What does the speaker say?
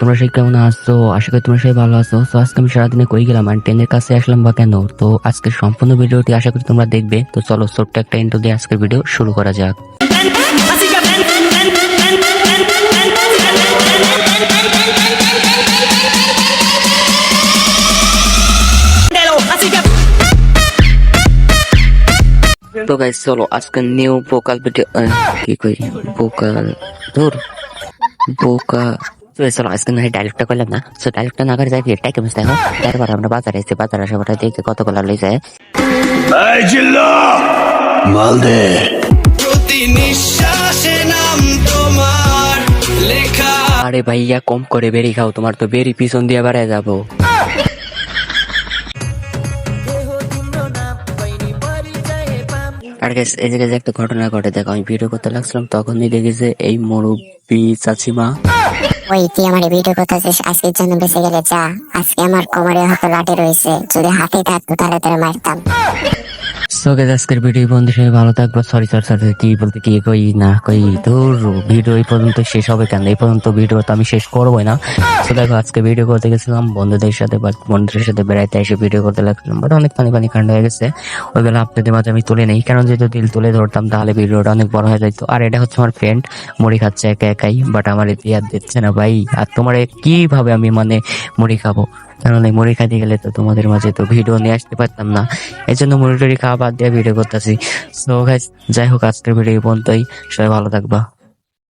তোমরা সেই কেমন আছো? আশা করি তোমরা সবাই ভালো আছো। তো আজকে আমি সারাদিনে কই গেলাম? আর টেনের কাছে আসলাম বা কেন? তো আজকের সম্পূর্ণ ভিডিওটি আশা করি তোমরা দেখবে। তো চলো, ছোট্ট একটা ইন্টো দিয়ে আজকের ভিডিও শুরু করা যাক। তো গাইস চলো আজকে নিউ ভোকাল ভিডিও কি কই ভোকাল ধর। বোকা তো চলো আজকে না ডাইলেক্টটা করলাম না। সো ডাইলেক্টটা না করে যাই এটাই কেমন দেখো তারপর আমরা বাজারে এসে বাজারে আসে ওটা দেখে কত কলা লই যায়। এই জিল্লা! মাল দে প্রতি নিঃশ্বাসে নাম তোমার লেখা আরে ভাইয়া কম করে বেরি খাও তোমার তো বেরি পিছন দিয়ে বাড়ায় যাব। আর এই যে একটা ঘটনা ঘটে। দেখো আমি ভিডিও করতে লাগছিলাম তখনই দেখেছে এই মুরব্বী চাচিমা। ওই তুই আমার ভিডিও করতেছিস? আজকের জন্য বেঁচে গেলে যা। আজকে আমার কোমরে হয়তো লাঠি রয়েছে। যদি হাতে থাকতো তাহলে তোর মারতাম। সো আজকের ভিডিও বন্ধু সবাই ভালো থাকব। সরি সরি সরি কি বলতে কি কই না কই। দূর ভিডিও এই পর্যন্ত শেষ হবে কেন? এই পর্যন্ত ভিডিও তো আমি শেষ করবোই না। তো দেখো, আজকে ভিডিও করতে গেছিলাম, বন্ধুদের সাথে বা বন্ধুদের সাথে বেড়াইতে এসে ভিডিও করতে লাগছিলাম বাট অনেক পানি পানি কাণ্ড হয়ে গেছে। ওইগুলো আপনাদের মাঝে আমি তুলে নেই, কারণ যদি দিল তুলে ধরতাম, তাহলে ভিডিওটা অনেক বড় হয়ে যেত আর এটা হচ্ছে আমার ফ্রেন্ড মুড়ি খাচ্ছে একা একাই বাট আমার আর দিচ্ছে না ভাই। আর তোমার কীভাবে আমি মানে মুড়ি খাব? কারণ এই মুড়ি খাইতে গেলে তো তোমাদের মাঝে তো ভিডিও নিয়ে আসতে পারতাম না। এই জন্য মুড়ি টুড়ি খাওয়া বাদ দিয়ে ভিডিও করতেছি। সো যাই হোক, আজকের ভিডিও পর্যন্তই। সবাই ভালো থাকবা।